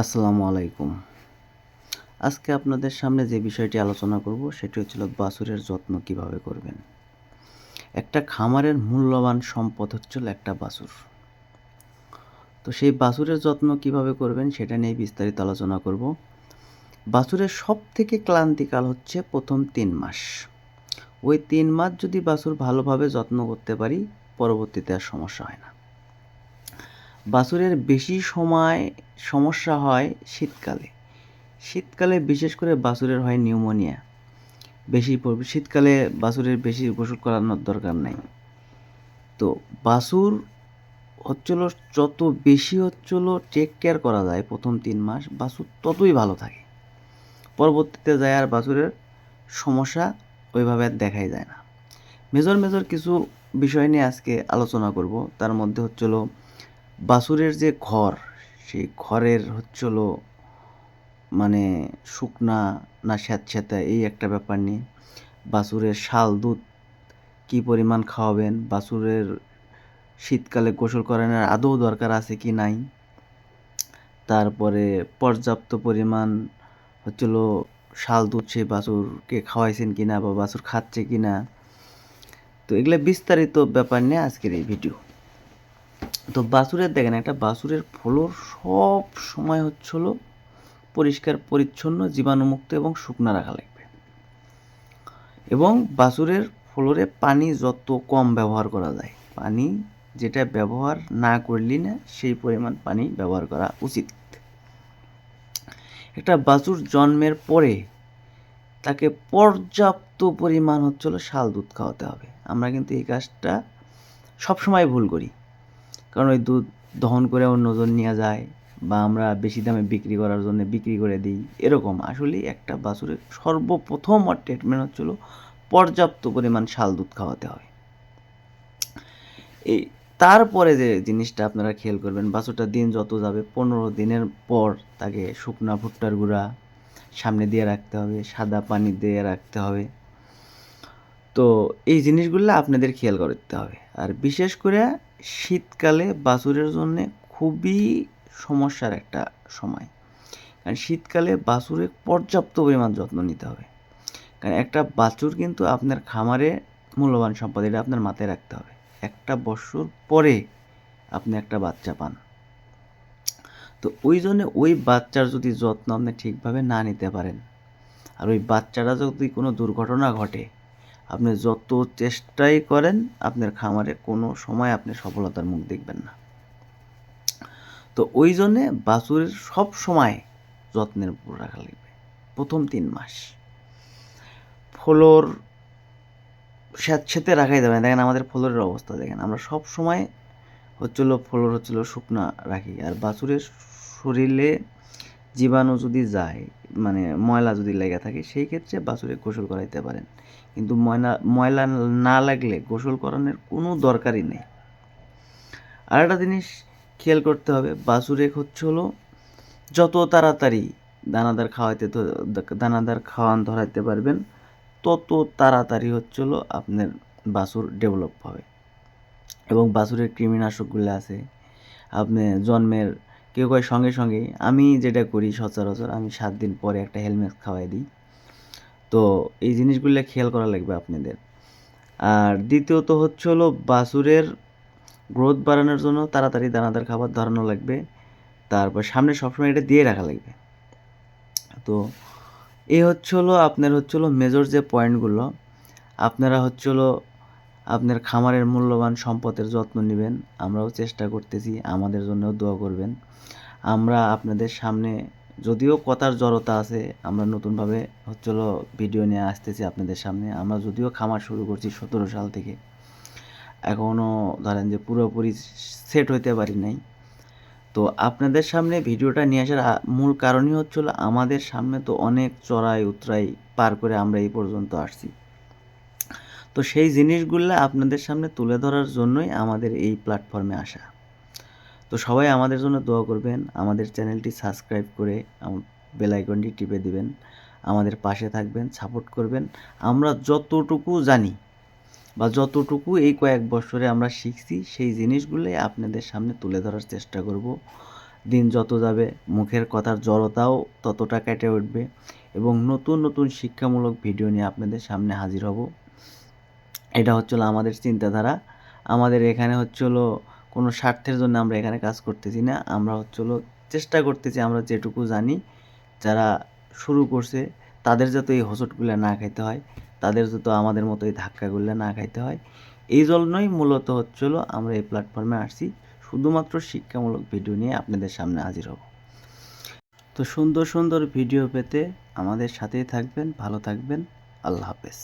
আসসালামু আলাইকুম। আজকে আপনাদের সামনে যে বিষয়টি আলোচনা করব, সেটি হচ্ছিল বাছুরের যত্ন কীভাবে করবেন। একটা খামারের মূল্যবান সম্পদ হচ্ছিল একটা বাছুর। তো সেই বাছুরের যত্ন কীভাবে করবেন, সেটা নিয়ে বিস্তারিত আলোচনা করব। বাছুরের সব থেকে ক্লান্তিকাল হচ্ছে প্রথম তিন মাস। ওই তিন মাস যদি বাছুর ভালোভাবে যত্ন করতে পারি, পরবর্তীতে আর সমস্যা হয় না। বাছুরের বেশি সময় সমস্যা হয় শীতকালে। শীতকালে বিশেষ করে বাছুরের হয় নিউমোনিয়া। বেশি শীতকালে বাছুরের বেশি গোসল করানোর দরকার নাই। তো বাছুর হচ্ছিল যত বেশি হচ্ছিল টেক কেয়ার করা যায় প্রথম তিন মাস, বাছুর ততই ভালো থাকে। পরবর্তীতে যায় আর বাছুরের সমস্যা ওইভাবে আর দেখাই যায় না। মেজর মেজর কিছু বিষয় নিয়ে আজকে আলোচনা করব। তার মধ্যে হচ্ছিল বাছুরের যে ঘর সেই ঘরের হচ্ছিল মানে শুকনা না স্যাঁতস্যাঁতে, এই একটা ব্যাপার নিয়ে। বাছুরের শাল, দুধ কী পরিমাণ খাওয়াবেন? বাছুরের শীতকালে গোসল করানোর আদৌ দরকার আছে কি নাই? তারপরে পর্যাপ্ত পরিমাণ হচ্ছিল শাল, দুধ সেই বাছুরকে খাওয়াইছেন কিনা বা বাছুর খাচ্ছে কিনা? তো এগুলো বিস্তারিত ব্যাপার নিয়ে আজকের এই ভিডিও। তো বাছুরের দেখেন, একটা বাছুরের ফ্লোর সব সময় হচ্ছিল পরিষ্কার, পরিচ্ছন্ন, জীবাণুমুক্ত এবং শুকনো রাখা লাগবে। এবং বাছুরের ফ্লোরে পানি যত কম ব্যবহার করা যায়, পানি যেটা ব্যবহার না করলি না, সেই পরিমাণ পানি ব্যবহার করা উচিত। একটা বাছুর জন্মের পরে তাকে পর্যাপ্ত পরিমাণ হচ্ছিল শাল দুধ খাওয়াতে হবে। আমরা কিন্তু এই কাজটা সবসময় ভুল করি। কারণ ওই দুধ দহন করে অন্যজন নিয়ে যায় বা আমরা বেশি দামে বিক্রি করার জন্য বিক্রি করে দিই, এরকম আসলে একটা বাছুরের সর্বপ্রথম আর ট্রিটমেন্ট হচ্ছিল পর্যাপ্ত পরিমাণ শাল দুধ খাওয়াতে হবে এই তারপরে যে জিনিসটা আপনারা খেয়াল করবেন বাছুরটা দিন যত যাবে, পনেরো দিনের পর তাকে শুকনা ভুট্টার গুঁড়া সামনে দিয়ে রাখতে হবে, সাদা পানি দিয়ে রাখতে হবে। তো এই জিনিসগুলো আপনাদের খেয়াল করতে হবে। আর বিশেষ করে শীতকালে বাছুরের জন্য খুবই সমস্যার একটা সময়। কারণ শীতকালে বাছুরের পর্যাপ্ত পরিমাণ যত্ন নিতে হবে। কারণ একটা বাছুর কিন্তু আপনার খামারে মূল্যবান সম্পদ, এটা আপনার মাথায় রাখতে হবে। একটা বছর পরে আপনি একটা বাচ্চা পান। তো ওই জন্য ওই বাচ্চার যদি যত্ন আপনি ঠিকভাবে না নিতে পারেন, আর ওই বাচ্চাটা যদি কোনো দুর্ঘটনা ঘটে আপনি যত চেষ্টাই করেন, আপনার খামারে কোনো সময় আপনি সফলতার মুখ দেখবেন না। তো ওই জন্যে বাছুরের সব সময় যত্নের উপর রাখা লাগবে। প্রথম তিন মাস। ফলোর স্যাঁতস্যাঁতে রাখাই যাবে না। দেখেন আমাদের ফলোরের অবস্থা, দেখেন। আমরা সব সময় হচ্ছিল, ফলোর হচ্ছিল শুকনা রাখি। আর বাছুরের শরীরে জীবাণু যদি যায় মানে ময়লা যদি লেগে থাকে, সেই ক্ষেত্রে বাছুরে গোসল করাইতে পারেন। কিন্তু ময়লা ময়লা না লাগলে গোসল করানোর কোনো দরকারই নেই। আর একটা জিনিস খেয়াল করতে হবে বাছুরে হচ্ছে হলো যত তাড়াতাড়ি দানাদার খাওয়াইতে দানাদার খাওয়ান ধরাইতে পারবেন, তত তাড়াতাড়ি হচ্ছে হলো আপনার বাছুর ডেভেলপ হবে। এবং বাছুরের কৃমিনাশকগুলো আছে, আপনি জন্মের কেউ কয়, সঙ্গে সঙ্গে, আমি যেটা করি সচরাচর আমি সাত দিন পরে একটা হেলমেট খাওয়াই দিই। তো এই জিনিসগুলো খেয়াল করা লাগবে আপনাদের। আর দ্বিতীয়ত হচ্ছে হলো বাছুরের গ্রোথ বাড়ানোর জন্য তাড়াতাড়ি দানাদার খাবার ধরানো লাগবে। তারপর সামনে সবসময় এটা দিয়ে রাখা লাগবে। তো এই হচ্ছে হলো, আপনার হচ্ছে হলো মেজর যে পয়েন্টগুলো আপনারা হচ্ছে হলো আপনার খামারের মূল্যবান সম্পদের যত্ন নেবেন। আমরাও চেষ্টা করতেছি, আমাদের জন্যও দোয়া করবেন। আমরা আপনাদের সামনে যদিও কথার জড়তা আছে, আমরা নতুনভাবে হচ্ছে হলো ভিডিও নিয়ে আসতেছি আপনাদের সামনে। আমরা যদিও খামার শুরু করছি সতেরো সাল থেকে। এখনও ধরেন যে পুরোপুরি সেট হইতে পারি নাই। তো আপনাদের সামনে ভিডিওটা নিয়ে আসার মূল কারণই হচ্ছিল আমাদের সামনে তো অনেক চড়াই উতরাই পার করে আমরা এই পর্যন্ত আসছি। তো সেই জিনিসগুলো আপনাদের সামনে তুলে ধরার জন্যই আমাদের এই প্ল্যাটফর্মে আসা। তো সবাই আমাদের জন্য দোয়া করবেন, আমাদের চ্যানেলটি সাবস্ক্রাইব করে বেল আইকনটি টিপে দিবেন, আমাদের পাশে থাকবেন সাপোর্ট করবেন। আমরা যতটুকু জানি বা যতটুকু এই কয়েক বছরে আমরা শিখছি, সেই জিনিসগুলোই আপনাদের সামনে তুলে ধরার চেষ্টা করব। দিন যত যাবে, মুখের কথার জড়তাও ততটা কেটে উঠবে এবং নতুন নতুন শিক্ষামূলক ভিডিও নিয়ে আপনাদের সামনে হাজির হব। এটা হচ্ছিল আমাদের চিন্তাধারা। আমাদের এখানে হচ্ছিল কোনো স্বার্থের জন্য আমরা এখানে কাজ করতেছি না। আমরা হচ্ছিল চেষ্টা করতেছি আমরা যেটুকু জানি, যারা শুরু করছে তাদের যাতে এই হোঁচটগুলো না খাইতে হয়, তাদের যাতে আমাদের মতো এই ধাক্কাগুলো না খাইতে হয়। এই জন্যই মূলত হচ্ছিল আমরা এই প্ল্যাটফর্মে আসছি। শুধুমাত্র শিক্ষামূলক ভিডিও নিয়ে আপনাদের সামনে হাজির হব। তো সুন্দর সুন্দর ভিডিও পেতে আমাদের সাথেই থাকবেন, ভালো থাকবেন। আল্লাহ হাফেজ।